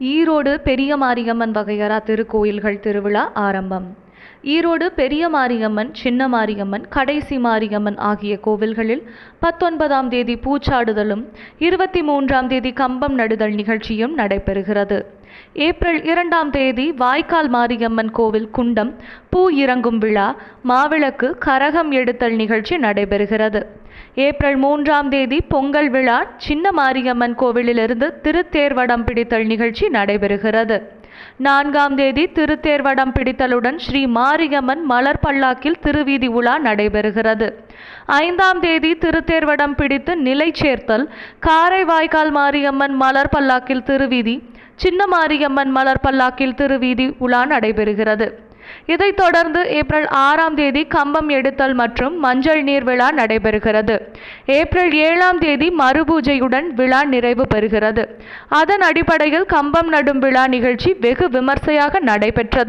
ஈரோடு பெரிய மாரியம்மன் வகையறா திருக்கோயில்கள் திருவிழா ஆரம்பம். ஈரோடு பெரிய மாரியம்மன் சின்ன மாரியம்மன் கடைசி மாரியம்மன் ஆகிய கோவில்களில் பத்தொன்பதாம் தேதி பூச்சாடுதலும் இருபத்தி மூன்றாம் தேதி கம்பம் நடுதல் நிகழ்ச்சியும் நடைபெறுகிறது. ஏப்ரல் இரண்டாம் தேதி வாய்க்கால் மாரியம்மன் கோவில் குண்டம் பூ இறங்கும் விழா மாவிளக்கு கரகம் எடுத்தல் நிகழ்ச்சி நடைபெறுகிறது. ஏப்ரல் மூன்றாம் தேதி பொங்கல் விழா சின்ன மாரியம்மன் கோவிலிலிருந்து திருத்தேர்வடம் பிடித்தல் நிகழ்ச்சி நடைபெறுகிறது. நான்காம் தேதி திருத்தேர்வடம் பிடித்தலுடன் ஸ்ரீ மாரியம்மன் மலர் பல்லாக்கில் திருவீதி உலா நடைபெறுகிறது. ஐந்தாம் தேதி திருத்தேர்வடம் பிடித்து நிலை சேர்த்தல் காரை வாய்க்கால் மாரியம்மன் மலர் பல்லாக்கில் திருவீதி சின்ன மாரியம்மன் மலர் பல்லாக்கில் திருவீதி உலா நடைபெறுகிறது. இதைத் தொடர்ந்து ஏப்ரல் ஆறாம் தேதி கம்பம் எடுத்தல் மற்றும் மஞ்சள் நீர் விழா நடைபெறுகிறது. ஏப்ரல் ஏழாம் தேதி மறுபூஜையுடன் விழா நிறைவு பெறுகிறது. அதன் அடிப்படையில் கம்பம் நடும் விழா நிகழ்ச்சி வெகு விமர்சையாக நடைபெற்றது.